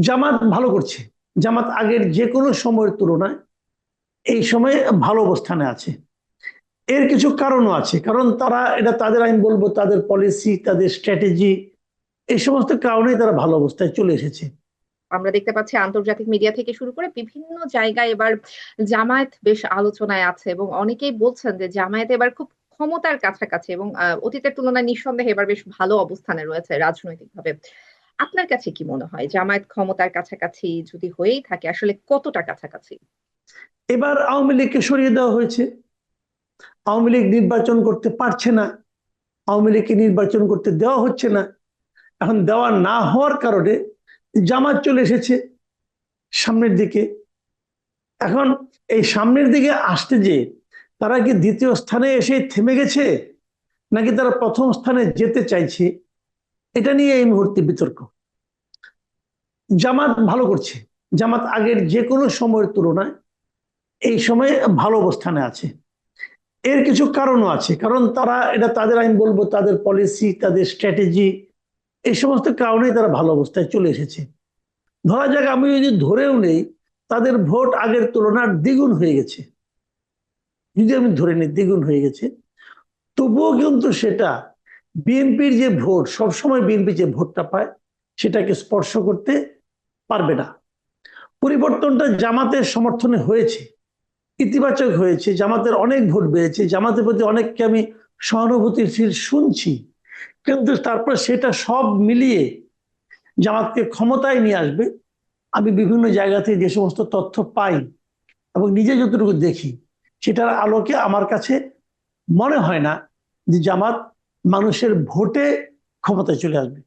জামাত ভালো করছে। জামাত আগের যে কোনো সময়ের তুলনায় এই সময়ে ভালো অবস্থানে আছে। এর কিছু কারণও আছে। কারণ তারা, এটা তাদের আমি বলব, তাদের পলিসি তাদের স্ট্র্যাটেজি এই সমস্ত কারণেই তারা ভালো অবস্থায় চলে এসেছে। আমরা দেখতে পাচ্ছি আন্তর্জাতিক মিডিয়া থেকে শুরু করে বিভিন্ন জায়গায় এবার জামায়াত বেশ আলোচনায় আছে এবং অনেকেই বলছেন যে জামায়াত এবার খুব ক্ষমতার কাছাকাছি এবং অতীতের তুলনায় নিঃসন্দেহে এবার বেশ ভালো অবস্থানে রয়েছে রাজনৈতিকভাবে। আপনার কাছে কি মনে হয়? জামায়াত ক্ষমতার কাছাকাছি যদি হয়েই থাকে, আসলে কতটা কাছাকাছি? এবার আওয়ামী লীগকে সরিয়ে দেওয়া হয়েছে। আওয়ামী লীগ নির্বাচন করতে পারছে না। আওয়ামী লীগকে নির্বাচন করতে দেওয়া হচ্ছে না। এখন দেওয়া না হওয়ার কারণে জামাত চলে এসেছে সামনের দিকে। এখন এই সামনের দিকে আসতে যে তারা কি দ্বিতীয় স্থানে এসে থেমে গেছে, নাকি তারা প্রথম স্থানে যেতে চাইছে, এটা নিয়ে এই মুহূর্তে বিতর্ক। জামাত ভালো করছে। জামাত আগের যে কোনো সময়ের তুলনায় এই সময়ে ভালো অবস্থানে আছে। এর কিছু কারণও আছে। কারণ তারা, এটা তাদের আমি বলব, তাদের পলিসি তাদের স্ট্র্যাটেজি এই সমস্ত কারণেই তারা ভালো অবস্থায় চলে এসেছে। ধরা যাক আমি যদি ধরেও নেই, তাদের ভোট আগের তুলনার দ্বিগুণ হয়ে গেছে। যদি আমি ধরে নিই, দ্বিগুণ হয়ে গেছে, তবুও কিন্তু সেটা বিএনপির যে ভোট, সবসময় বিএনপি যে ভোটটা পায়, সেটাকে স্পর্শ করতে পারবে না। পরিবর্তনটা জামাতের সমর্থনে হয়েছে, ইতিবাচক হয়েছে, জামাতের অনেক ভোট বেড়েছে, জামাতের প্রতি অনেককে আমি সহানুভূতিশীল শুনছি, কিন্তু তারপর সেটা সব মিলিয়ে জামাতকে ক্ষমতায় নিয়ে আসবে, আমি বিভিন্ন জায়গা থেকে যে সমস্ত তথ্য পাই এবং নিজে যতটুকু দেখি, সেটার আলোকে আমার কাছে মনে হয় না যে জামাত মানুষের ভোটে ক্ষমতায় চলে আসবে।